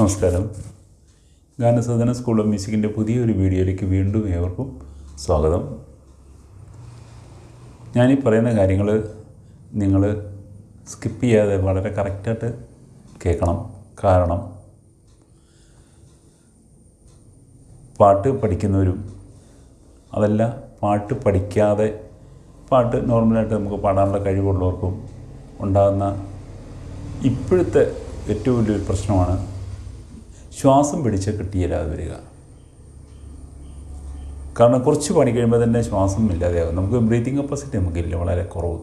നമസ്കാരം. ഗാനസദന school of മ്യൂസിക്കിന്റെ പുതിയൊരു വീഡിയോയിലേക്ക് വീണ്ടും ഏവർക്കും സ്വാഗതം. ഞാനീ പറയുന്ന കാര്യങ്ങൾ നിങ്ങൾ സ്കിപ്പ് ചെയ്യാതെ വളരെ കറക്റ്റായിട്ട് കേൾക്കണം. കാരണം പാട്ട് പഠിക്കുന്നവരും അതല്ല പാട്ട് പഠിക്കാതെ പാട്ട് നോർമലായിട്ട് നമുക്ക് പാടാനുള്ള കഴിവുള്ളവർക്കും ഉണ്ടാകുന്ന ഇപ്പോഴത്തെ ഏറ്റവും വലിയൊരു പ്രശ്നമാണ് ശ്വാസം പിടിച്ച് കിട്ടിയില്ലാതെ വരിക. കാരണം കുറച്ച് പണി കഴിയുമ്പോൾ തന്നെ ശ്വാസം ഇല്ലാതെയാകും നമുക്ക് ബ്രീത്തിങ് കപ്പാസിറ്റി നമുക്കില്ല വളരെ കുറവ്.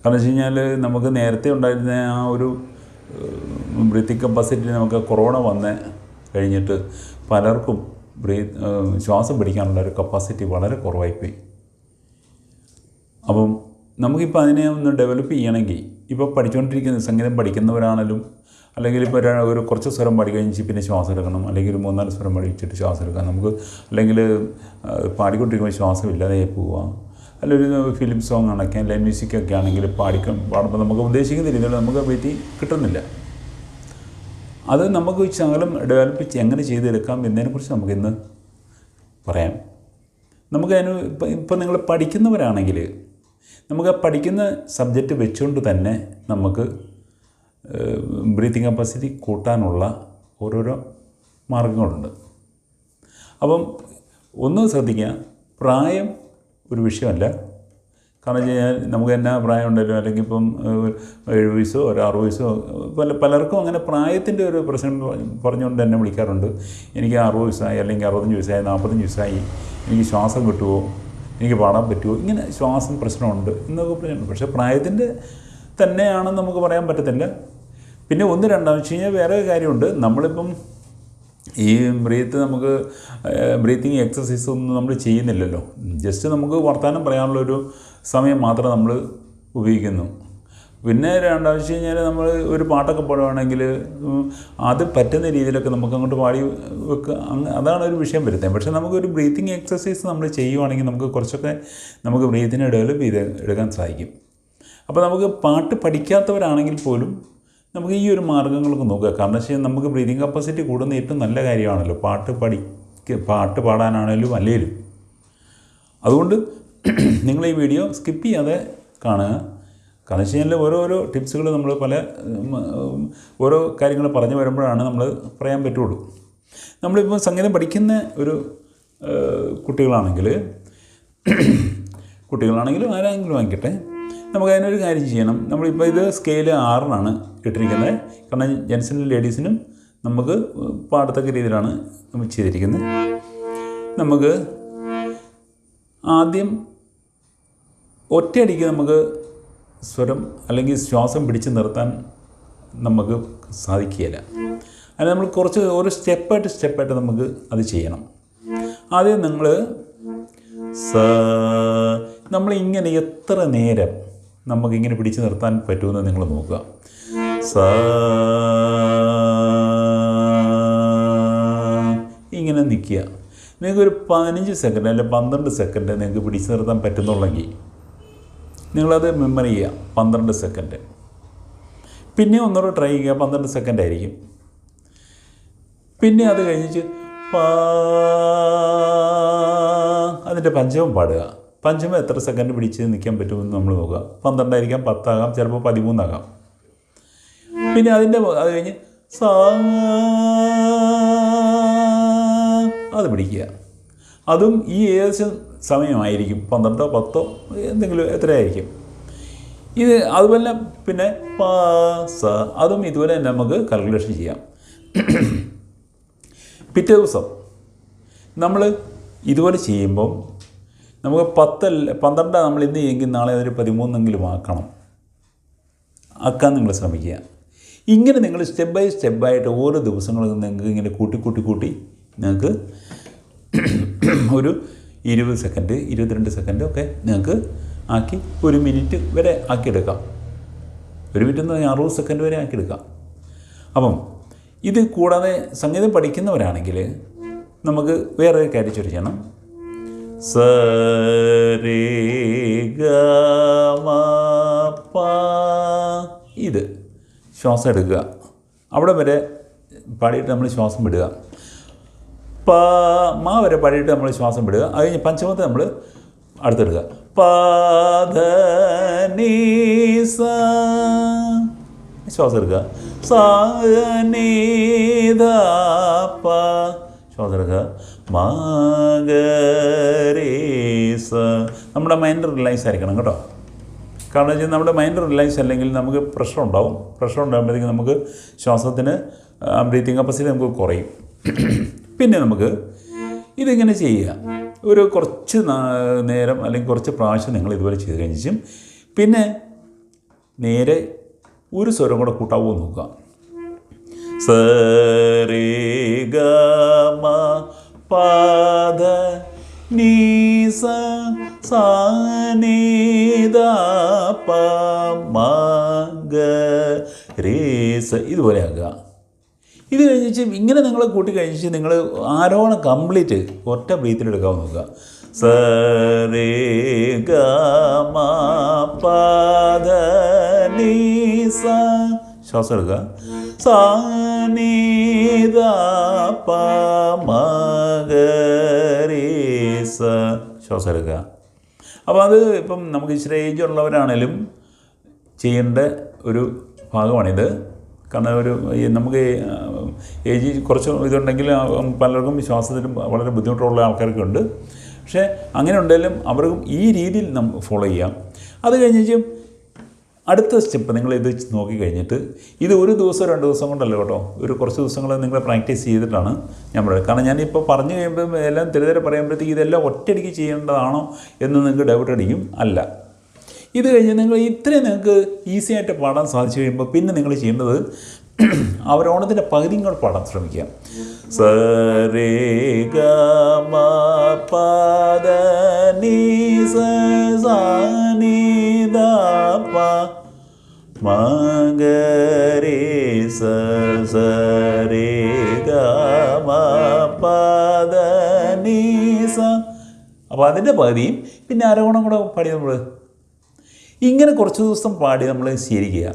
കാരണം വെച്ച് കഴിഞ്ഞാൽ നമുക്ക് നേരത്തെ ഉണ്ടായിരുന്ന ആ ഒരു ബ്രീത്തിങ് കപ്പാസിറ്റി നമുക്ക് കൊറോണ വന്ന് കഴിഞ്ഞിട്ട് പലർക്കും ബ്രീ ശ്വാസം പിടിക്കാനുള്ള ഒരു കപ്പാസിറ്റി വളരെ കുറവായിപ്പോയി. അപ്പം നമുക്കിപ്പോൾ അതിനെ ഒന്ന് ഡെവലപ്പ് ചെയ്യണമെങ്കിൽ ഇപ്പോൾ പഠിച്ചുകൊണ്ടിരിക്കുന്ന സംഗീതം പഠിക്കുന്നവരാണെങ്കിലും അല്ലെങ്കിൽ ഇപ്പോൾ ഒരു കുറച്ച് സ്വരം പാടി കഴിഞ്ഞ് പിന്നെ ശ്വാസം എടുക്കണം. അല്ലെങ്കിൽ ഒരു മൂന്നാൽ സ്വരം പഠിച്ചിട്ട് ശ്വാസം എടുക്കാം. നമുക്ക് അല്ലെങ്കിൽ പാടിക്കൊണ്ടിരിക്കുമ്പോൾ ശ്വാസം ഇല്ലാതെ പോവാം. അല്ലെങ്കിൽ ഒരു ഫിലിം സോങ് ആണൊക്കെ ലൈൻ മ്യൂസിക്കൊക്കെ ആണെങ്കിൽ പാടിക്കും പാടുമ്പോൾ നമുക്ക് ഉദ്ദേശിക്കുന്ന രീതിയിൽ നമുക്ക് വീട്ടിൽ കിട്ടുന്നില്ല. അത് നമുക്ക് ശകലം ഡെവലപ്പ് എങ്ങനെ ചെയ്തെടുക്കാം എന്നതിനെക്കുറിച്ച് നമുക്കിന്ന് പറയാം. നമുക്ക് അതിന് ഇപ്പം ഇപ്പം നിങ്ങൾ പഠിക്കുന്നവരാണെങ്കിൽ നമുക്ക് പഠിക്കുന്ന സബ്ജക്റ്റ് വെച്ചുകൊണ്ട് തന്നെ നമുക്ക് ബ്രീത്തിങ് കപ്പാസിറ്റി കൂട്ടാനുള്ള ഓരോരോ മാർഗങ്ങളുണ്ട്. അപ്പം ഒന്ന് ശ്രദ്ധിക്കുക പ്രായം ഒരു വിഷയമല്ല. കാരണം വെച്ച് കഴിഞ്ഞാൽ നമുക്ക് എന്നാ പ്രായം ഉണ്ടല്ലോ? അല്ലെങ്കിൽ ഇപ്പം ഏഴ് വയസ്സോ ഒരു ആറ് വയസ്സോ പല പലർക്കും അങ്ങനെ പ്രായത്തിന്റെ ഒരു പ്രശ്നം പറഞ്ഞുകൊണ്ട് എന്നെ വിളിക്കാറുണ്ട്. എനിക്ക് അറുപത് വയസ്സായി അല്ലെങ്കിൽ അറുപത്തഞ്ച് വയസ്സായി നാൽപ്പത്തഞ്ച് വയസ്സായി എനിക്ക് ശ്വാസം കിട്ടുമോ എനിക്ക് പാടാൻ പറ്റുമോ ഇങ്ങനെ ശ്വാസം പ്രശ്നമുണ്ട് എന്നൊക്കെ പ്രശ്നമുണ്ട് പക്ഷേ പ്രായത്തിന്റെ തന്നെയാണെന്ന് നമുക്ക് പറയാൻ പറ്റത്തില്ല. പിന്നെ ഒന്ന് രണ്ടാമെന്ന് വെച്ച് കഴിഞ്ഞാൽ വേറെ കാര്യമുണ്ട്. നമ്മളിപ്പം ഈ ബ്രീത്ത് നമുക്ക് ബ്രീത്തിങ് എക്സസൈസ് ഒന്നും നമ്മൾ ചെയ്യുന്നില്ലല്ലോ. ജസ്റ്റ് നമുക്ക് വർത്തമാനം പറയാനുള്ളൊരു സമയം മാത്രം നമ്മൾ ഉപയോഗിക്കുന്നു. പിന്നെ രണ്ടാമെന്ന് വെച്ച് കഴിഞ്ഞാൽ നമ്മൾ ഒരു പാട്ടൊക്കെ പാടുവാണെങ്കിൽ അത് പറ്റുന്ന രീതിയിലൊക്കെ നമുക്ക് അങ്ങോട്ട് പാടി വെക്കുക അതാണ് ഒരു വിഷയം വരുന്നത്. പക്ഷേ നമുക്കൊരു ബ്രീത്തിങ് എക്സസൈസ് നമ്മൾ ചെയ്യുവാണെങ്കിൽ നമുക്ക് കുറച്ചൊക്കെ നമുക്ക് ബ്രീത്തിനെ ഡെവലപ്പ് ചെയ്ത് എടുക്കാൻ സാധിക്കും. അപ്പോൾ നമുക്ക് പാട്ട് പഠിക്കാത്തവരാണെങ്കിൽ പോലും നമുക്ക് ഈ ഒരു മാർഗങ്ങളൊക്കെ നോക്കുക. കാരണം വെച്ചാൽ നമുക്ക് ബ്രീതിങ് കപ്പാസിറ്റി കൂടുന്ന ഏറ്റവും നല്ല കാര്യമാണല്ലോ. പാട്ട് പഠി പാട്ട് പാടാനാണേലും അല്ലേലും. അതുകൊണ്ട് നിങ്ങൾ ഈ വീഡിയോ സ്കിപ്പ് ചെയ്യാതെ കാണുക. കാരണം വെച്ച് കഴിഞ്ഞാൽ ഓരോരോ ടിപ്സുകൾ നമ്മൾ പല ഓരോ കാര്യങ്ങൾ പറഞ്ഞു വരുമ്പോഴാണ് നമ്മൾ പറയാൻ പറ്റുള്ളൂ. നമ്മളിപ്പോൾ സംഗീതം പഠിക്കുന്ന ഒരു കുട്ടികളാണെങ്കിൽ കുട്ടികളാണെങ്കിലും ആരെങ്കിലും ആയിക്കട്ടെ. നമുക്ക് അതിനൊരു കാര്യം ചെയ്യണം. നമ്മളിപ്പോൾ ഇത് സ്കെയിൽ ആറിനാണ് ഇട്ടിരിക്കുന്നത്. കാരണം ജെൻസിനും ലേഡീസിനും നമുക്ക് പാടത്തക്ക രീതിയിലാണ് നമ്മൾ ചെയ്തിരിക്കുന്നത്. നമുക്ക് ആദ്യം ഒറ്റയടിക്ക് നമുക്ക് സ്വരം അല്ലെങ്കിൽ ശ്വാസം പിടിച്ച് നിർത്താൻ നമുക്ക് സാധിക്കുകയില്ല. അതിന് നമ്മൾ കുറച്ച് ഓരോ സ്റ്റെപ്പായിട്ട് സ്റ്റെപ്പായിട്ട് നമുക്ക് അത് ചെയ്യണം. ആദ്യം നിങ്ങൾ സ നമ്മൾ ഇങ്ങനെ എത്ര നേരം നമുക്കിങ്ങനെ പിടിച്ചു നിർത്താൻ പറ്റുമെന്ന് നിങ്ങൾ നോക്കുക. സ ഇങ്ങനെ നിൽക്കുക. നിങ്ങൾക്ക് ഒരു പതിനഞ്ച് സെക്കൻഡ് അല്ലെങ്കിൽ പന്ത്രണ്ട് സെക്കൻഡ് നിങ്ങൾക്ക് പിടിച്ചു നിർത്താൻ പറ്റുന്നുള്ളെങ്കിൽ നിങ്ങളത് മെമ്മറി ചെയ്യുക. പന്ത്രണ്ട് സെക്കൻഡ്. പിന്നെ ഒന്നുകൂടെ ട്രൈ ചെയ്യുക. പന്ത്രണ്ട് സെക്കൻഡ് ആയിരിക്കും. പിന്നെ അത് കഴിഞ്ഞിട്ട് പാ അതിന്റെ പഞ്ചവും പാടുക. പഞ്ചമം എത്ര സെക്കൻഡ് പിടിച്ച് നിൽക്കാൻ പറ്റുമെന്ന് നമ്മൾ നോക്കുക. പന്ത്രണ്ടായിരിക്കാം പത്താകാം ചിലപ്പോൾ പതിമൂന്നാകാം. പിന്നെ അതിന്റെ അത് കഴിഞ്ഞ് സാ അത് പിടിക്കുക. അതും ഈ ഏകദേശം സമയമായിരിക്കും. പന്ത്രണ്ടോ പത്തോ എന്തെങ്കിലും എത്രയായിരിക്കും. ഇത് അതുപോലെ പിന്നെ പാ സ അതും ഇതുപോലെ തന്നെ നമുക്ക് കാൽക്കുലേഷൻ ചെയ്യാം. പിറ്റേ ദിവസം നമ്മൾ ഇതുപോലെ ചെയ്യുമ്പം നമുക്ക് പത്തല്ല പന്ത്രണ്ടാണ് നമ്മൾ ഇന്ന് എങ്കിൽ നാളെ അതൊരു പതിമൂന്നെങ്കിലും ആക്കണം. ആക്കാൻ നിങ്ങൾ ശ്രമിക്കുക. ഇങ്ങനെ നിങ്ങൾ സ്റ്റെപ്പ് ബൈ സ്റ്റെപ്പായിട്ട് ഓരോ ദിവസങ്ങളും നിങ്ങൾക്ക് ഇങ്ങനെ കൂട്ടി കൂട്ടി കൂട്ടി നിങ്ങൾക്ക് ഒരു ഇരുപത് സെക്കൻഡ് ഇരുപത്തിരണ്ട് സെക്കൻഡ് ഒക്കെ നിങ്ങൾക്ക് ആക്കി ഒരു മിനിറ്റ് വരെ ആക്കിയെടുക്കാം. ഒരു മിനിറ്റ് എന്ന് പറഞ്ഞാൽ അറുപത് സെക്കൻഡ് വരെ ആക്കിയെടുക്കാം. അപ്പം ഇത് കൂടാതെ സംഗീതം പഠിക്കുന്നവരാണെങ്കിൽ നമുക്ക് വേറെ കാര്യം ചൊരിക്കണം സ രേ ഗ മ പ ഇത് ശ്വാസം എടുക്കുക. അവിടെ വരെ പാടിയിട്ട് നമ്മൾ ശ്വാസം വിടുക. പ മാ വരെ പാടിയിട്ട് നമ്മൾ ശ്വാസം വിടുക. അത് കഴിഞ്ഞ് പഞ്ചമത്തെ നമ്മൾ അടുത്തെടുക്കുക. പാദ നീസ ശ്വാസം എടുക്കുക. സാ നീ ധ പ ശ്വാസം എടുക്കുക മാ ഗ രേ സ നമ്മുടെ മൈൻഡ് റിലാക്സ് ആയിരിക്കണം കേട്ടോ. കാരണം വെച്ചാൽ നമ്മുടെ മൈൻഡ് റിലാക്സ് അല്ലെങ്കിൽ നമുക്ക് പ്രഷർ ഉണ്ടാവും. പ്രഷർ ഉണ്ടാകുമ്പോഴത്തേക്ക് നമുക്ക് ശ്വാസത്തിന് ബ്രീത്തിങ് കപ്പാസിറ്റി നമുക്ക് കുറയും. പിന്നെ നമുക്ക് ഇതിങ്ങനെ ചെയ്യുക. ഒരു കുറച്ച് നേരം അല്ലെങ്കിൽ കുറച്ച് പ്രാവശ്യം നിങ്ങൾ ഇതുപോലെ ചെയ്ത് കഴിഞ്ഞും പിന്നെ നേരെ ഒരു സ്വരം കൂടെ കൂട്ടാവോ നോക്കാം നോക്കുക. സരി ഗ മ പാദ നീ സ സാ നീ ദ പ മ ഗ രേ സ ഇതുപോലെ ആക്കുക ഇത് കഴിഞ്ഞിട്ട് ഇങ്ങനെ നിങ്ങൾ കൂട്ടി നിങ്ങൾ ആരോണം കംപ്ലീറ്റ് ഒറ്റ ബ്രീത്തിൽ എടുക്കാൻ നോക്കുക. സ രേ ഗ പാദ ശ്വാസം എടുക്കുക. സാ നീ ദ പ മ ഗ രേ സ ശ്വാസം എടുക്കുക അപ്പോൾ അത് ഇപ്പം നമുക്ക് ഏജ് ഉള്ളവരാണേലും ചെയ്യേണ്ട ഒരു ഭാഗമാണിത്. കാരണം ഒരു നമുക്ക് ഏജ് കുറച്ച് ഇതുണ്ടെങ്കിൽ പലർക്കും ശ്വാസത്തിലും വളരെ ബുദ്ധിമുട്ടുള്ള ആൾക്കാരൊക്കെ ഉണ്ട് പക്ഷേ അങ്ങനെ ഉണ്ടെങ്കിലും അവർക്കും ഈ രീതിയിൽ നമ്മൾ ഫോളോ ചെയ്യാം. അത് കഴിഞ്ഞ് അടുത്ത സ്റ്റെപ്പ് നിങ്ങൾ ഇത് നോക്കി കഴിഞ്ഞിട്ട് ഇത് ഒരു ദിവസം രണ്ട് ദിവസം കൊണ്ടല്ല കേട്ടോ? ഒരു കുറച്ച് ദിവസങ്ങൾ നിങ്ങൾ പ്രാക്ടീസ് ചെയ്തിട്ടാണ് ഞാൻ പറയുന്നത്. കാരണം ഞാനിപ്പോൾ പറഞ്ഞു കഴിയുമ്പോൾ എല്ലാം തെരുതെ പറയുമ്പോഴത്തേക്ക് ഇതെല്ലാം ഒറ്റയടിക്ക് ചെയ്യേണ്ടതാണോ എന്ന് നിങ്ങൾക്ക് ഡൗട്ട് അടിക്കും അല്ല. ഇത് കഴിഞ്ഞ് നിങ്ങൾ ഇത്രയും നിങ്ങൾക്ക് ഈസി ആയിട്ട് പാടാൻ സാധിച്ചു കഴിയുമ്പോൾ പിന്നെ നിങ്ങൾ ചെയ്യേണ്ടത് അവരോണത്തിന്റെ പകുതിയും കൂടെ പാടാൻ ശ്രമിക്കുക. സ രേ ഗ സ രേ ഗ മ പദ നീ സ അപ്പോൾ അതിന്റെ പകുതിയും പിന്നെ അരവണം കൂടെ പാടി നമ്മൾ ഇങ്ങനെ കുറച്ച് ദിവസം പാടി നമ്മൾ ശീലിക്കുക.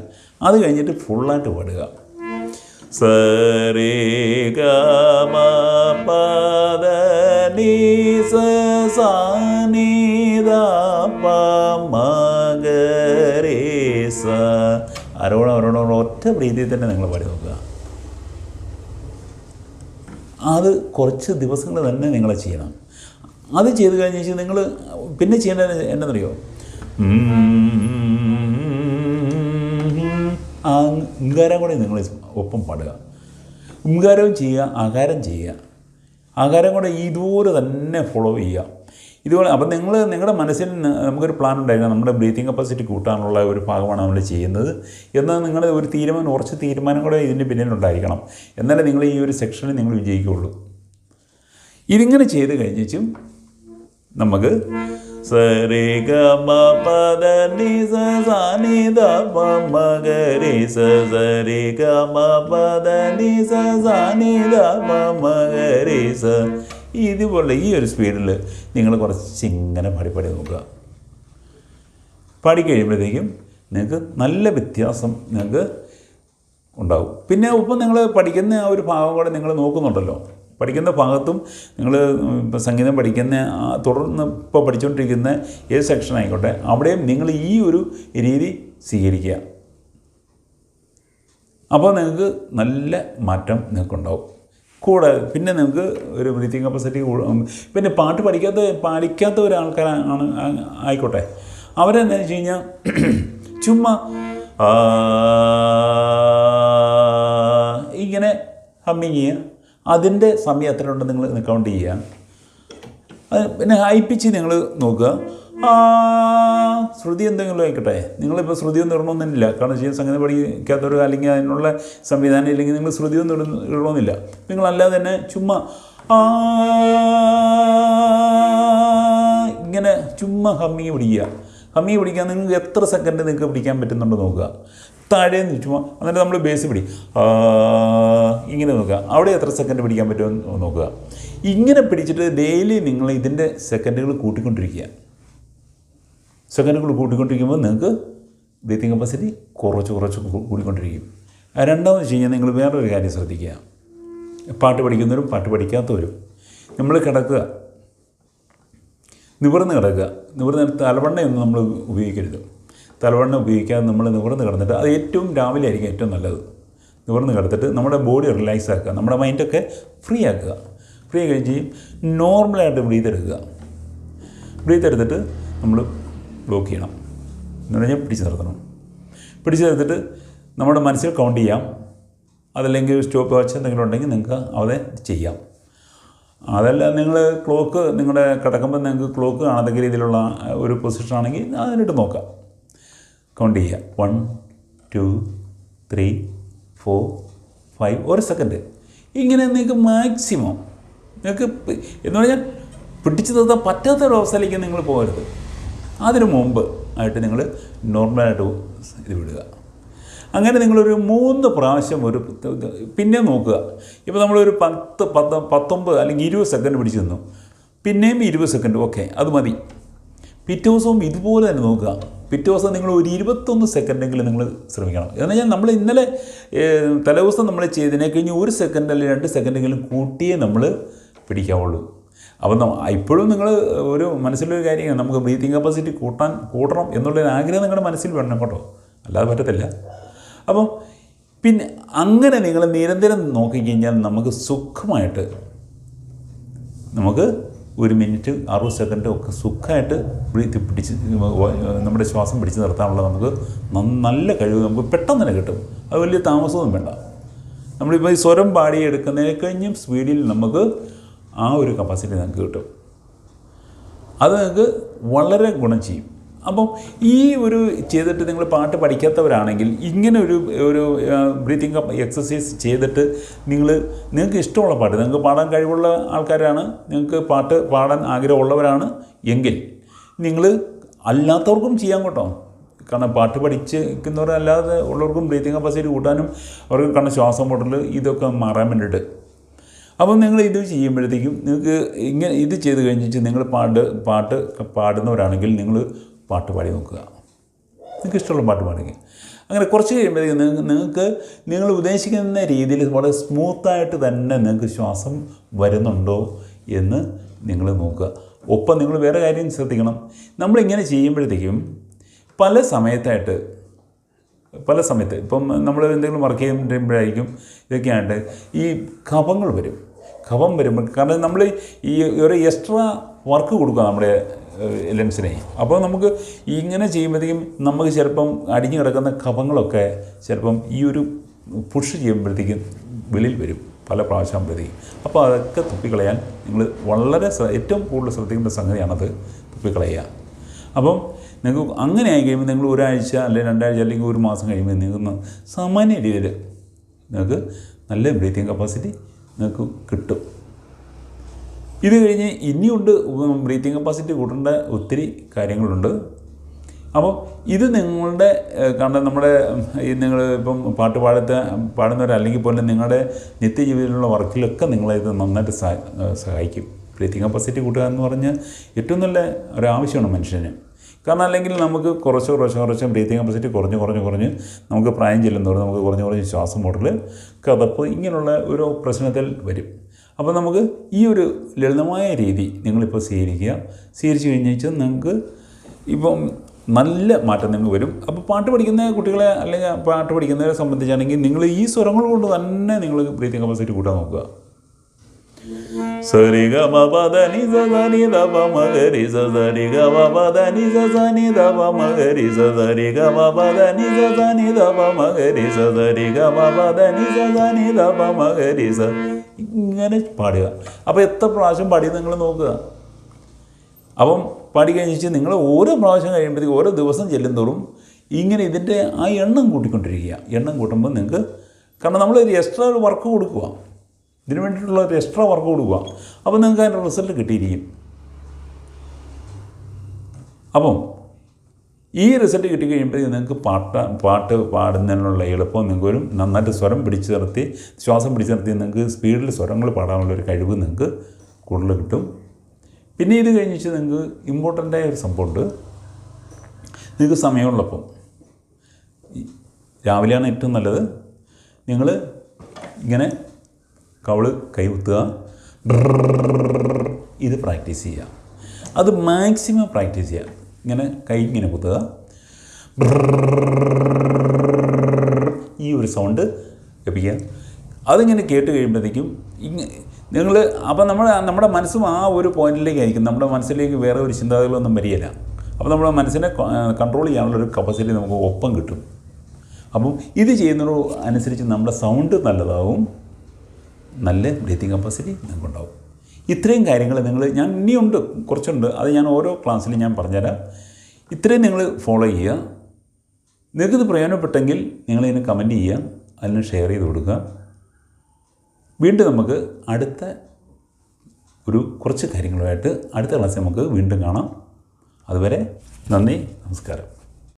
അത് കഴിഞ്ഞിട്ട് ഫുള്ളായിട്ട് പാടുക. സ രേ ഗ മ സ സാ ദ പ സ അരോണം അരോണം ഒറ്റ പ്രീതിയിൽ തന്നെ നിങ്ങൾ പാടി നോക്കുക. അത് കുറച്ച് ദിവസങ്ങൾ തന്നെ നിങ്ങൾ ചെയ്യണം. അത് ചെയ്ത് കഴിഞ്ഞ് വെച്ചാൽ നിങ്ങൾ പിന്നെ ചെയ്യേണ്ടത് എന്നറിയോ കൂടി കൂടെ നിങ്ങൾ ഒപ്പം പാടുക. ഉങ്കാരവും ചെയ്യുക ആകാരം ചെയ്യുക. ആകാരം കൂടെ ഇതുപോലെ തന്നെ ഫോളോ ചെയ്യുക. ഇതുപോലെ അപ്പം നിങ്ങൾ നിങ്ങളുടെ മനസ്സിൽ നമുക്കൊരു പ്ലാൻ ഉണ്ടായിരുന്നു. നമ്മുടെ ബ്രീത്തിങ് കപ്പാസിറ്റി കൂട്ടാനുള്ള ഒരു ഭാഗമാണ് നമ്മൾ ചെയ്യുന്നത്. എന്നാൽ നിങ്ങളുടെ ഒരു തീരുമാനം ഉറച്ച തീരുമാനം കൂടെ ഇതിന്റെ പിന്നിലുണ്ടായിരിക്കണം എന്നാലേ നിങ്ങൾ ഈ ഒരു സെക്ഷനിൽ നിങ്ങൾ വിജയിക്കുകയുള്ളൂ. ഇതിങ്ങനെ ചെയ്ത് കഴിഞ്ഞിട്ടും നമുക്ക് സരി ഗ പദ നി സ സ നി ദ പ മ ഗ രി സ സരി ഗ പദ നി സ സ നി ദ പ മ സ ഇതുപോലെ ഈ ഒരു സ്പീഡിൽ നിങ്ങൾ കുറച്ച് ഇങ്ങനെ പാടി പാടി നോക്കുക. പാടിക്കഴിയുമ്പോഴത്തേക്കും നിങ്ങൾക്ക് നല്ല വ്യത്യാസം നിങ്ങൾക്ക് ഉണ്ടാവും. പിന്നെ ഒപ്പം നിങ്ങൾ പഠിക്കുന്ന ആ ഒരു ഭാഗം കൂടെ നിങ്ങൾ നോക്കുന്നുണ്ടല്ലോ. പഠിക്കുന്ന ഭാഗത്തും നിങ്ങൾ ഇപ്പം സംഗീതം പഠിക്കുന്ന തുടർന്ന് ഇപ്പോൾ പഠിച്ചുകൊണ്ടിരിക്കുന്ന ഏത് സെക്ഷൻ ആയിക്കോട്ടെ അവിടെയും നിങ്ങൾ ഈ ഒരു രീതി സ്വീകരിക്കുക. അപ്പോൾ നിങ്ങൾക്ക് നല്ല മാറ്റം നിങ്ങൾക്കുണ്ടാവും. കൂടെ. പിന്നെ നിങ്ങൾക്ക് ഒരു ബ്രീത്തിങ് കപ്പാസിറ്റി പിന്നെ പാട്ട് പഠിക്കാത്ത പഠിക്കാത്ത ഒരാൾക്കാരാണ് ആൾക്കാരാണ് ആയിക്കോട്ടെ. അവരെന്താണെന്ന് വെച്ച് കഴിഞ്ഞാൽ ചുമ്മാ ഇങ്ങനെ ഹമ്മിങ് ചെയ്യുക. അതിന്റെ സമയം എത്ര ഉണ്ടെന്ന് നിങ്ങൾ കൗണ്ട് ചെയ്യുക. പിന്നെ ഹൈ പിച്ച് നിങ്ങൾ നോക്കുക. ആ ശ്രുതി എന്തെങ്കിലും ആയിക്കട്ടെ? നിങ്ങളിപ്പോൾ ശ്രുതിയൊന്നും ഇടണമെന്നില്ല. കാരണം ചെയ്യാൻ സംഗീതം പഠിക്കാത്തൊരു അല്ലെങ്കിൽ അതിനുള്ള സംവിധാനം ഇല്ലെങ്കിൽ നിങ്ങൾ ശ്രുതി ഒന്നും ഇടുന്ന ഇടണമെന്നില്ല. നിങ്ങളല്ലാതെ തന്നെ ചുമ്മാ ഇങ്ങനെ ചുമ്മാ ഹമ്മി പിടിക്കുക. ഹമ്മി പിടിക്കാൻ നിങ്ങൾക്ക് എത്ര സെക്കൻഡ് നിങ്ങൾക്ക് പിടിക്കാൻ പറ്റുന്നുണ്ടോ നോക്കുക. താഴെ ചുമ്മാ എന്നിട്ട് നമ്മൾ ബേസ് പിടി. ഇങ്ങനെ നോക്കുക. അവിടെ എത്ര സെക്കൻഡ് പിടിക്കാൻ പറ്റുമെന്ന് നോക്കുക. ഇങ്ങനെ പിടിച്ചിട്ട് ഡെയിലി നിങ്ങൾ ഇതിന്റെ സെക്കൻഡുകൾ കൂട്ടിക്കൊണ്ടിരിക്കുക. സെക്കൻഡുകൾ കൂട്ടിക്കൊണ്ടിരിക്കുമ്പോൾ നിങ്ങൾക്ക് ബ്രീത്തിങ് കപ്പാസിറ്റി കുറച്ച് കുറച്ച് കൂടിക്കൊണ്ടിരിക്കും. രണ്ടാമെന്ന് വെച്ച് കഴിഞ്ഞാൽ നിങ്ങൾ വേറൊരു കാര്യം ശ്രദ്ധിക്കുക. പാട്ട് പഠിക്കുന്നവരും പാട്ട് പഠിക്കാത്തവരും നമ്മൾ കിടക്കുക. നിവർന്ന് കിടക്കുക. നിവർന്ന് തലവണ്ണയൊന്നും നമ്മൾ ഉപയോഗിക്കരുത്. തലവണ്ണ ഉപയോഗിക്കാതെ നമ്മൾ നിവർന്ന് കിടന്നിട്ട് അത് ഏറ്റവും രാവിലെ ആയിരിക്കും ഏറ്റവും നല്ലത്. നിവർന്ന് കിടത്തിട്ട് നമ്മുടെ ബോഡി റിലാക്സ് ആക്കുക. നമ്മുടെ മൈൻഡൊക്കെ ഫ്രീ ആക്കുക. ഫ്രീ കഴിച്ച് നോർമലായിട്ട് ബ്രീത്ത് എടുക്കുക. ബ്രീത്ത് എടുത്തിട്ട് നമ്മൾ ബ്ലോക്ക് ചെയ്യണം. എന്ന് പറഞ്ഞാൽ പിടിച്ച് നിർത്തണം. പിടിച്ച് നിർത്തിട്ട് നമ്മുടെ മനസ്സിൽ കൗണ്ട് ചെയ്യാം. അതല്ലെങ്കിൽ സ്റ്റോപ്പ് വാച്ച് എന്തെങ്കിലും ഉണ്ടെങ്കിൽ നിങ്ങൾക്ക് അവിടെ ചെയ്യാം. അതല്ല നിങ്ങൾ ക്ലോക്ക് നിങ്ങളുടെ കിടക്കുമ്പോൾ നിങ്ങൾക്ക് ക്ലോക്ക് കാണത്തക്ക രീതിയിലുള്ള ഒരു പൊസിഷൻ ആണെങ്കിൽ അതിനിട്ട് നോക്കാം. കൗണ്ട് ചെയ്യുക. One two three four five ഒരു സെക്കൻഡ് ഇങ്ങനെ നിങ്ങൾക്ക് മാക്സിമം നിങ്ങൾക്ക് എന്ന് പറഞ്ഞാൽ പിടിച്ചു നിർത്താൻ പറ്റാത്ത ഒരു അവസ്ഥയിലേക്ക് നിങ്ങൾ പോകരുത്. അതിനു മുമ്പ് ആയിട്ട് നിങ്ങൾ നോർമലായിട്ട് ഇത് വിടുക. അങ്ങനെ നിങ്ങളൊരു മൂന്ന് പ്രാവശ്യം ഒരു പിന്നെ നോക്കുക. ഇപ്പോൾ നമ്മളൊരു പത്ത് പത്ത് പത്തൊമ്പത് അല്ലെങ്കിൽ ഇരുപത് സെക്കൻഡ് പിടിച്ചു നിന്നു. പിന്നെയും ഇരുപത് സെക്കൻഡ് ഓക്കെ അത് മതി. പിറ്റേ ദിവസവും ഇതുപോലെ തന്നെ നോക്കുക. പിറ്റേ ദിവസം നിങ്ങൾ ഒരു ഇരുപത്തൊന്ന് സെക്കൻഡെങ്കിലും നിങ്ങൾ ശ്രമിക്കണം. എന്ന് പറഞ്ഞാൽ നമ്മൾ ഇന്നലെ തലേ തലേദിവസം നമ്മൾ ചെയ്തതിനെ കഴിഞ്ഞ് ഒരു സെക്കൻഡ് അല്ലെങ്കിൽ രണ്ട് സെക്കൻഡെങ്കിലും കൂട്ടിയേ നമ്മൾ പിടിക്കാവുള്ളൂ. അപ്പം ഇപ്പോഴും നിങ്ങൾ ഒരു മനസ്സിലൊരു കാര്യമാണ് നമുക്ക് ബ്രീത്തിങ് കപ്പാസിറ്റി കൂട്ടാൻ കൂട്ടണം എന്നുള്ളൊരു ആഗ്രഹം നിങ്ങളുടെ മനസ്സിൽ വേണം കേട്ടോ. അല്ലാതെ പറ്റത്തില്ല. അപ്പം പിന്നെ അങ്ങനെ നിങ്ങൾ നിരന്തരം നോക്കിക്കഴിഞ്ഞാൽ നമുക്ക് സുഖമായിട്ട് നമുക്ക് ഒരു മിനിറ്റ് അറുപത് സെക്കൻഡ് ഒക്കെ സുഖമായിട്ട് ബ്രീത്ത് പിടിച്ച് നമ്മുടെ ശ്വാസം പിടിച്ച് നിർത്താനുള്ള നമുക്ക് നല്ല കഴിവ് നമുക്ക് പെട്ടെന്ന് തന്നെ കിട്ടും. അത് വലിയ താമസമൊന്നും വേണ്ട. നമ്മളിപ്പോൾ ഈ സ്വരം പാടി എടുക്കുന്നതിനെ കഴിഞ്ഞും സ്പീഡിൽ നമുക്ക് ആ ഒരു കപ്പാസിറ്റി നിങ്ങൾക്ക് കിട്ടും. അത് നിങ്ങൾക്ക് വളരെ ഗുണം ചെയ്യും. അപ്പം ഈ ഒരു ചെയ്തിട്ട് നിങ്ങൾ പാട്ട് പഠിക്കാത്തവരാണെങ്കിൽ ഇങ്ങനെ ഒരു ഒരു ബ്രീത്തിങ് എക്സസൈസ് ചെയ്തിട്ട് നിങ്ങൾ നിങ്ങൾക്ക് ഇഷ്ടമുള്ള പാട്ട് നിങ്ങൾക്ക് പാടാൻ കഴിവുള്ള ആൾക്കാരാണ് നിങ്ങൾക്ക് പാട്ട് പാടാൻ ആഗ്രഹമുള്ളവരാണ് എങ്കിൽ നിങ്ങൾ അല്ലാത്തവർക്കും ചെയ്യാൻ കേട്ടോ. കാരണം പാട്ട് പഠിച്ചിരിക്കുന്നവരല്ലാതെ ഉള്ളവർക്കും ബ്രീത്തിങ് കപ്പാസിറ്റി കൂട്ടാനും അവർക്ക് കാരണം ശ്വാസം മുട്ടൽ ഇതൊക്കെ മാറാൻ വേണ്ടിയിട്ട്. അപ്പം നിങ്ങൾ ഇത് ചെയ്യുമ്പോഴത്തേക്കും നിങ്ങൾക്ക് ഇങ്ങനെ ഇത് ചെയ്ത് കഴിഞ്ഞിട്ട് നിങ്ങൾ പാട്ട് പാട്ട് പാടുന്നവരാണെങ്കിൽ നിങ്ങൾ പാട്ട് പാടി നോക്കുക. നിങ്ങൾക്ക് ഇഷ്ടമുള്ള പാട്ട് പാടുക അങ്ങനെ കുറച്ച് കഴിയുമ്പോഴത്തേക്കും നിങ്ങൾക്ക് നിങ്ങൾ ഉദ്ദേശിക്കുന്ന രീതിയിൽ വളരെ സ്മൂത്തായിട്ട് തന്നെ നിങ്ങൾക്ക് ശ്വാസം വരുന്നുണ്ടോ എന്ന് നിങ്ങൾ നോക്കുക. ഒപ്പം നിങ്ങൾ വേറെ കാര്യം ശ്രദ്ധിക്കണം. നമ്മളിങ്ങനെ ചെയ്യുമ്പോഴത്തേക്കും പല സമയത്തായിട്ട് പല സമയത്ത് ഇപ്പം നമ്മൾ എന്തെങ്കിലും വർക്ക് ചെയ്യുമ്പോഴായിരിക്കും ഇതൊക്കെയാണ്ട് ഈ കഫങ്ങൾ വരും. കഫം വരുമ്പോൾ കാരണം നമ്മൾ ഈ ഒരു എക്സ്ട്രാ വർക്ക് കൊടുക്കുക നമ്മുടെ ലെൻസിനെ അപ്പോൾ നമുക്ക് ഇങ്ങനെ ചെയ്യുമ്പോഴത്തേക്കും നമുക്ക് ചിലപ്പം അടിഞ്ഞു കിടക്കുന്ന കഫങ്ങളൊക്കെ ചിലപ്പം ഈ ഒരു പുഷ് ചെയ്യുമ്പോഴത്തേക്കും വെളിയിൽ വരും പല പ്രാവശ്യം ആകുമ്പോഴത്തേക്കും. അപ്പോൾ അതൊക്കെ തുപ്പിക്കളയാൻ നിങ്ങൾ വളരെ ഏറ്റവും കൂടുതൽ ശ്രദ്ധിക്കേണ്ട സംഗതിയാണത് തുപ്പിക്കളയുക. അപ്പം നിങ്ങൾക്ക് അങ്ങനെ ആയി കഴിയുമ്പോൾ നിങ്ങൾ ഒരാഴ്ച അല്ലെങ്കിൽ രണ്ടാഴ്ച അല്ലെങ്കിൽ ഒരു മാസം കഴിയുമ്പോൾ നിങ്ങൾക്ക് സാമാന്യ രീതിയിൽ നിങ്ങൾക്ക് നല്ല ബ്രീത്തിങ് കപ്പാസിറ്റി നിങ്ങൾക്ക് കിട്ടും. ഇത് കഴിഞ്ഞ് ഇനിയുണ്ട് ബ്രീത്തിങ് കപ്പാസിറ്റി കൂട്ടേണ്ട ഒത്തിരി കാര്യങ്ങളുണ്ട്. അപ്പോൾ ഇത് നിങ്ങളുടെ കാരണം നമ്മുടെ ഈ നിങ്ങൾ ഇപ്പം പാട്ട് പാടത്തെ പാടുന്നവരല്ലെങ്കിൽ പോലും നിങ്ങളുടെ നിത്യജീവിതത്തിലുള്ള വർക്കിലൊക്കെ നിങ്ങളെ ഇത് നന്നായിട്ട് സഹാ- സഹായിക്കും. ബ്രീത്തിങ് കപ്പാസിറ്റി കൂട്ടുക എന്ന് പറഞ്ഞാൽ ഏറ്റവും നല്ല ഒരു ആവശ്യമാണ് മനുഷ്യന്. കാരണം അല്ലെങ്കിൽ നമുക്ക് കുറച്ച് കുറച്ച് കുറച്ച് ബ്രീത്തിങ് കപ്പാസിറ്റി കുറഞ്ഞ് കുറഞ്ഞ് കുറഞ്ഞ് നമുക്ക് പ്രായം ചെല്ലുന്നതോടെ നമുക്ക് കുറഞ്ഞ് കുറഞ്ഞ് ശ്വാസം മുട്ടൽ കഥപ്പ് ഇങ്ങനെയുള്ള ഒരു പ്രശ്നത്തിൽ വരും. അപ്പോൾ നമുക്ക് ഈ ഒരു ലളിതമായ രീതി നിങ്ങളിപ്പോൾ സ്വീകരിക്കുക. സ്വീകരിച്ച് കഴിഞ്ഞാൽ നിങ്ങൾക്ക് ഇപ്പം നല്ല മാറ്റം നിങ്ങൾക്ക് വരും. അപ്പോൾ പാട്ട് പഠിക്കുന്ന കുട്ടികളെ അല്ലെങ്കിൽ പാട്ട് പഠിക്കുന്നവരെ സംബന്ധിച്ചാണെങ്കിൽ നിങ്ങൾ ഈ സ്വരങ്ങൾ കൊണ്ട് തന്നെ നിങ്ങൾ ബ്രീത്തിങ് കപ്പാസിറ്റി കൂട്ടാൻ നോക്കുക. പ മ ഗ രി സ സ രി ഗ മ പ ധ നി സ സ നി ധ പ മ ഗ രി സ ഇങ്ങനെ പാടുക അപ്പോൾ എത്ര പ്രാവശ്യം പാടി നിങ്ങൾ നോക്കുക? അപ്പം പാടി കഴിഞ്ഞിട്ട് നിങ്ങൾ ഓരോ പ്രാവശ്യം കഴിയുമ്പോഴത്തേക്ക് ഓരോ ദിവസം ചെല്ലുന്തോറും ഇങ്ങനെ ഇതിന്റെ ആ എണ്ണം കൂട്ടിക്കൊണ്ടിരിക്കുക. എണ്ണം കൂട്ടുമ്പോൾ നിങ്ങൾക്ക് കാരണം നമ്മൾ ഒരു എക്സ്ട്രാ വർക്ക് കൊടുക്കുക. ഇതിന് വേണ്ടിയിട്ടുള്ള ഒരു എക്സ്ട്രാ വർക്ക് കൊടുക്കുക. അപ്പോൾ നിങ്ങൾക്ക് അതിന്റെ റിസൾട്ട് കിട്ടിയിരിക്കും. അപ്പം ഈ റിസൾട്ട് കിട്ടി കഴിയുമ്പോഴത്തേക്ക് നിങ്ങൾക്ക് പാട്ട് പാട്ട് പാടുന്നതിനുള്ള എളുപ്പം നിങ്ങൾക്ക് ഒരു നന്നായിട്ട് സ്വരം പിടിച്ചു നിർത്തി ശ്വാസം പിടിച്ചു നിർത്തി നിങ്ങൾക്ക് സ്പീഡിൽ സ്വരങ്ങൾ പാടാനുള്ള ഒരു കഴിവ് നിങ്ങൾക്ക് കൂടുതൽ കിട്ടും. പിന്നെ ഇത് കഴിഞ്ഞിട്ട് നിങ്ങൾക്ക് ഇമ്പോർട്ടന്റായ ഒരു സംഭവമുണ്ട് നിങ്ങൾക്ക് സമയമുള്ളപ്പം. രാവിലെയാണ് ഏറ്റവും നല്ലത്. നിങ്ങൾ ഇങ്ങനെ കവൾ കൈ കുത്തുക. ഇത് പ്രാക്ടീസ് ചെയ്യുക അത് മാക്സിമം പ്രാക്ടീസ് ചെയ്യുക ഇങ്ങനെ കൈ ഇങ്ങനെ കുത്തുക ഈ ഒരു സൗണ്ട് കേൾപ്പിക്കുക അതിങ്ങനെ കേട്ട് കഴിയുമ്പോഴത്തേക്കും ഇങ്ങനെ നിങ്ങൾ അപ്പോൾ നമ്മൾ നമ്മുടെ മനസ്സും ആ ഒരു പോയിന്റിലേക്ക് ആയിരിക്കും നമ്മുടെ മനസ്സിലേക്ക് വേറെ ഒരു ചിന്താഗതികളൊന്നും വരികയില്ല. അപ്പോൾ നമ്മുടെ മനസ്സിനെ കൺട്രോൾ ചെയ്യാനുള്ളൊരു കപ്പാസിറ്റി നമുക്ക് ഒപ്പം കിട്ടും. അപ്പം ഇത് ചെയ്യുന്നതോ അനുസരിച്ച് നമ്മുടെ സൗണ്ട് നല്ലതാവും. നല്ല ബ്രീത്തിങ് കപ്പാസിറ്റി നിങ്ങൾക്കുണ്ടാവും ഇത്രയും കാര്യങ്ങൾ നിങ്ങൾ ഞാൻ ഇനിയുണ്ട് കുറച്ചുണ്ട്. അത് ഞാൻ ഓരോ ക്ലാസ്സിലും ഞാൻ പറഞ്ഞുതരാം. ഇത്രയും നിങ്ങൾ ഫോളോ ചെയ്യുക. നിങ്ങൾക്കിത് പ്രയോജനപ്പെട്ടെങ്കിൽ നിങ്ങളിതിന് കമന്റ് ചെയ്യുക. അതിന് ഷെയർ ചെയ്ത് കൊടുക്കുക. വീണ്ടും നമുക്ക് അടുത്ത ഒരു കുറച്ച് കാര്യങ്ങളുമായിട്ട് അടുത്ത ക്ലാസ്സിൽ നമുക്ക് വീണ്ടും കാണാം. അതുവരെ നന്ദി നമസ്കാരം.